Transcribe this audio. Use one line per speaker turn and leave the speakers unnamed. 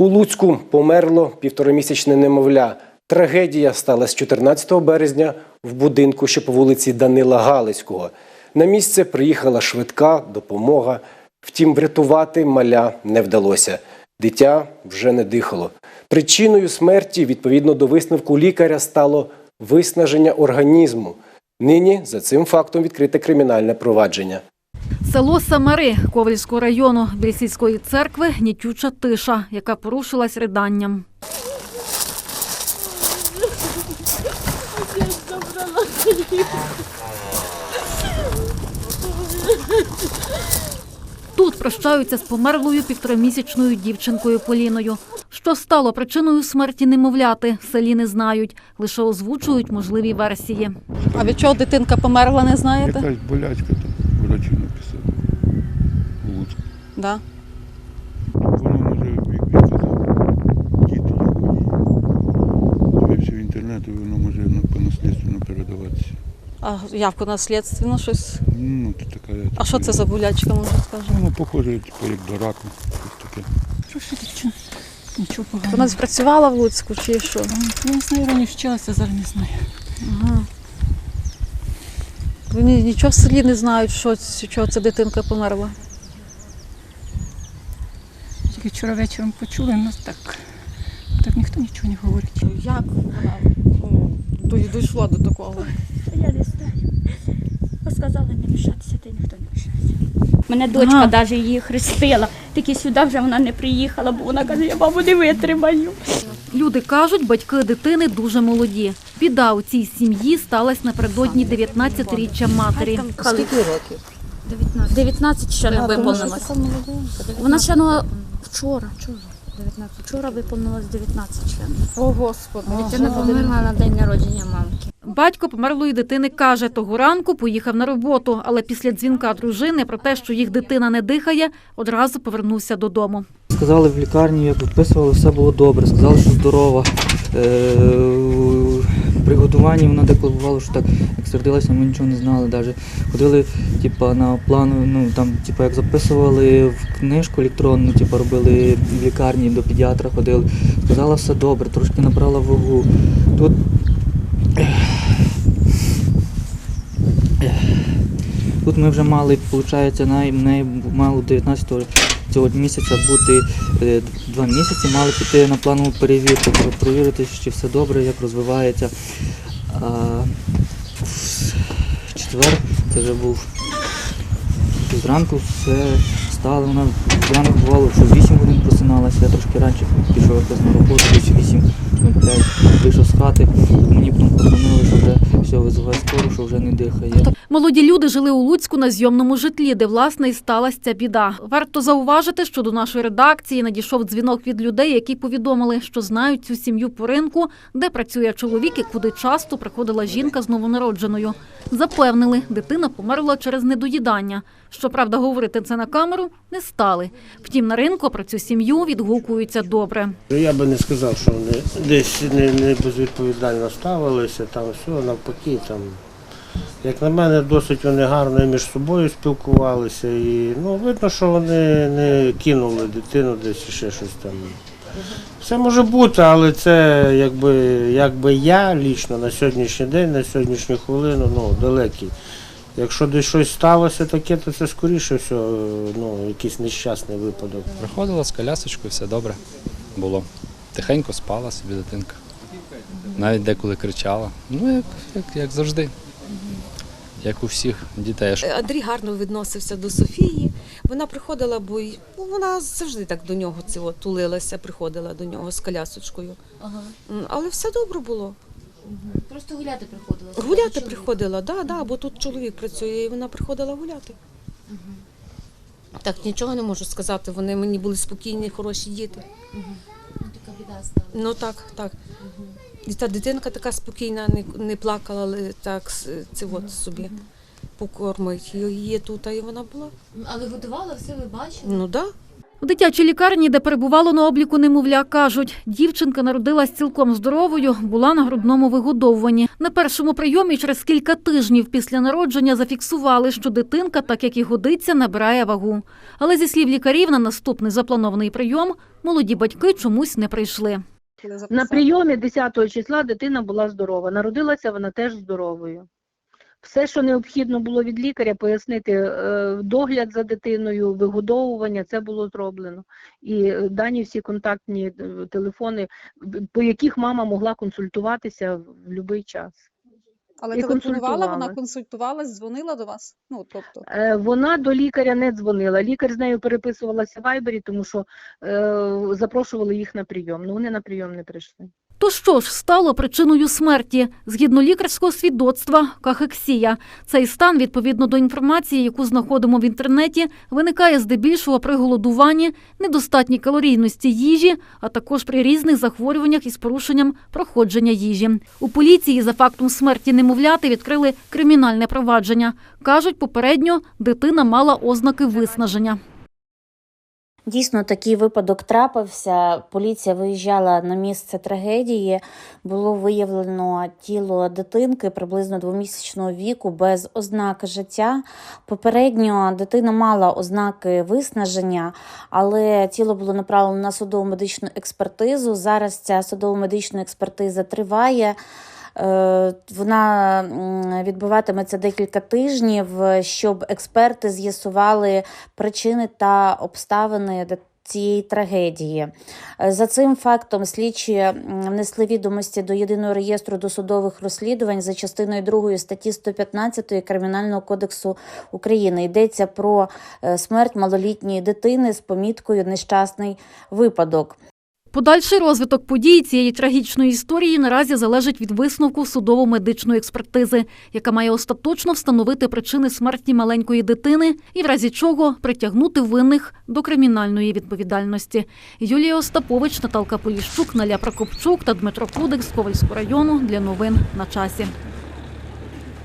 У Луцьку померло півторамісячне немовля. Трагедія сталася 14 березня в будинку, що по вулиці Данила Галицького. На місце приїхала швидка допомога. Втім, врятувати маля не вдалося. Дитя вже не дихало. Причиною смерті, відповідно до висновку лікаря, стало виснаження організму. Нині за цим фактом відкрите кримінальне провадження.
Село Самари Ковальського району біля сільської церкви гнітюча тиша, яка порушилась риданням. Тут прощаються з померлою півторамісячною дівчинкою Поліною. Що стало причиною смерті немовляти, в селі не знають, лише озвучують можливі версії.
А від чого дитинка померла, не знаєте?
Якась болячка там, врачі написали. У Луцьку.
Да.
Воно може, як він казав, діти його. Дивився в інтернеті, воно може ну, по наслідству передаватися.
А явку наслідственно щось.
Ну, то така.
А що це за болячка, може скажемо?
Воно похоже, типу, як до раку. Щось таке.
Що ж таке? Чого? Нічого поганого.
Вона працювала в Луцьку чи що?
Я не знаю, раніше вчилася, зараз не знаю.
Ага. Вони нічого в селі не знають, що, чого ця дитинка померла.
Тільки вчора вечором почули, нас так, так ніхто нічого не говорить.
Як вона ну, дійшла до такого?
Я не знаю. Сказали не мішатися, та й ніхто не мішався. Мене дочка
Ага.
навіть її хрестила, тільки сюди вже вона не приїхала, бо вона каже, я бабу не витримаю.
Люди кажуть, батьки дитини дуже молоді. Біда у цій сім'ї сталася напередодні 19-річчя матері.
Скільки років?
19, 19 ще не виповнилось. Вона ще ну, вчора, вчора, 19, вчора виповнилось 19 ще.
О, Господи.
Дитина померла на день народження мамки.
Батько померлої дитини каже, того ранку поїхав на роботу, але після дзвінка дружини про те, що їх дитина не дихає, одразу повернувся додому.
Сказали в лікарні, як виписували, все було добре. Сказали, що здорова. Е, при годуванні вона декларувала, що так, як сердилася, ми нічого не знали. Даже. Ходили типа, на плану, ну там, типа, як записували в книжку електронну, типа, робили в лікарні, до педіатра ходили. Сказала, все добре, трошки набрала вагу. Тут Тут ми вже мали, виходить, най, най, мало 19 цього місяця бути е, два місяці, мали піти на планову перевірку, провірити, чи все добре, як розвивається. А, в четвер це вже був зранку, все стало. Вона зранку бувало, що 8 годин просиналася, я трошки раніше пішов якось на роботу, десь 8, ну, 5, вийшов з хати, мені потім подзвонили, що вже все, визиває скору, що вже не дихає.
Молоді люди жили у Луцьку на зйомному житлі, де власне і сталася ця біда. Варто зауважити, що до нашої редакції надійшов дзвінок від людей, які повідомили, що знають цю сім'ю по ринку, де працює чоловік і куди часто приходила жінка з новонародженою. Запевнили, дитина померла через недоїдання. Щоправда, говорити це на камеру не стали. Втім, на ринку про цю сім'ю відгукуються добре.
Ну, Я би не сказав, що вони десь не, не безвідповідально ставилися, там все навпаки. Там. Як на мене, досить вони гарно між собою спілкувалися. І ну, видно, що вони не кинули дитину десь і ще щось там. Все може бути, але це якби, якби я лічно на сьогоднішній день, на сьогоднішню хвилину, ну, далекий. Якщо десь щось сталося таке, то це скоріше все, ну, якийсь нещасний випадок.
Приходила з колясочкою, все добре було. Тихенько спала собі дитинка. Навіть деколи кричала. Ну, як, як, як завжди. Як у всіх дітей.
Андрій гарно відносився до Софії. Вона приходила, бо й- ну, вона завжди так до нього цього тулилася, приходила до нього з колясочкою.
Ага.
М, Але все добре було.
Просто гуляти приходила.
Гуляти
Чоловік.
приходила, да, да, бо тут чоловік працює, і вона приходила гуляти. Так, нічого не можу сказати. Вони мені були спокійні, хороші діти.
Ну, така біда стала.
Ну так, так. І та дитинка така спокійна, не, не плакала, але так це от собі покормить. Її тут, а і вона була.
Але годувала, все ви бачили?
Ну так. Да.
В дитячій лікарні, де перебувало на обліку немовля, кажуть, дівчинка народилась цілком здоровою, була на грудному вигодовуванні. На першому прийомі через кілька тижнів після народження зафіксували, що дитинка, так як і годиться, набирає вагу. Але зі слів лікарів, на наступний запланований прийом молоді батьки чомусь не прийшли.
На прийомі 10 числа дитина була здорова. Народилася вона теж здоровою. Все, що необхідно було від лікаря, пояснити е, догляд за дитиною, вигодовування, це було зроблено. І е, дані всі контактні е, телефони, по яких мама могла консультуватися в будь-який час.
Але
І
телефонувала, вона консультувалась, дзвонила до вас? Ну, тобто.
Вона до лікаря не дзвонила. Лікар з нею переписувалася в Вайбері, тому що е, запрошували їх на прийом. Ну вони на прийом не прийшли.
То що ж стало причиною смерті? Згідно лікарського свідоцтва, кахексія. Цей стан, відповідно до інформації, яку знаходимо в інтернеті, виникає здебільшого при голодуванні, недостатній калорійності їжі, а також при різних захворюваннях із порушенням проходження їжі. У поліції за фактом смерті немовляти відкрили кримінальне провадження. Кажуть, попередньо дитина мала ознаки виснаження.
Дійсно, такий випадок трапився. Поліція виїжджала на місце трагедії. Було виявлено тіло дитинки приблизно двомісячного віку без ознаки життя. Попередньо дитина мала ознаки виснаження, але тіло було направлено на судово медичну експертизу. Зараз ця судово медична експертиза триває. Е, Вона відбуватиметься декілька тижнів, щоб експерти з'ясували причини та обставини цієї трагедії. Е, За цим фактом слідчі внесли відомості до єдиного реєстру досудових розслідувань за частиною 2 статті 115 Кримінального кодексу України. Йдеться про е, смерть малолітньої дитини з поміткою нещасний випадок.
Подальший розвиток подій цієї трагічної історії наразі залежить від висновку судово-медичної експертизи, яка має остаточно встановити причини смерті маленької дитини і в разі чого притягнути винних до кримінальної відповідальності. Юлія Остапович, Наталка Поліщук, Наля Прокопчук та Дмитро Кудик з Ковальського району для новин на часі.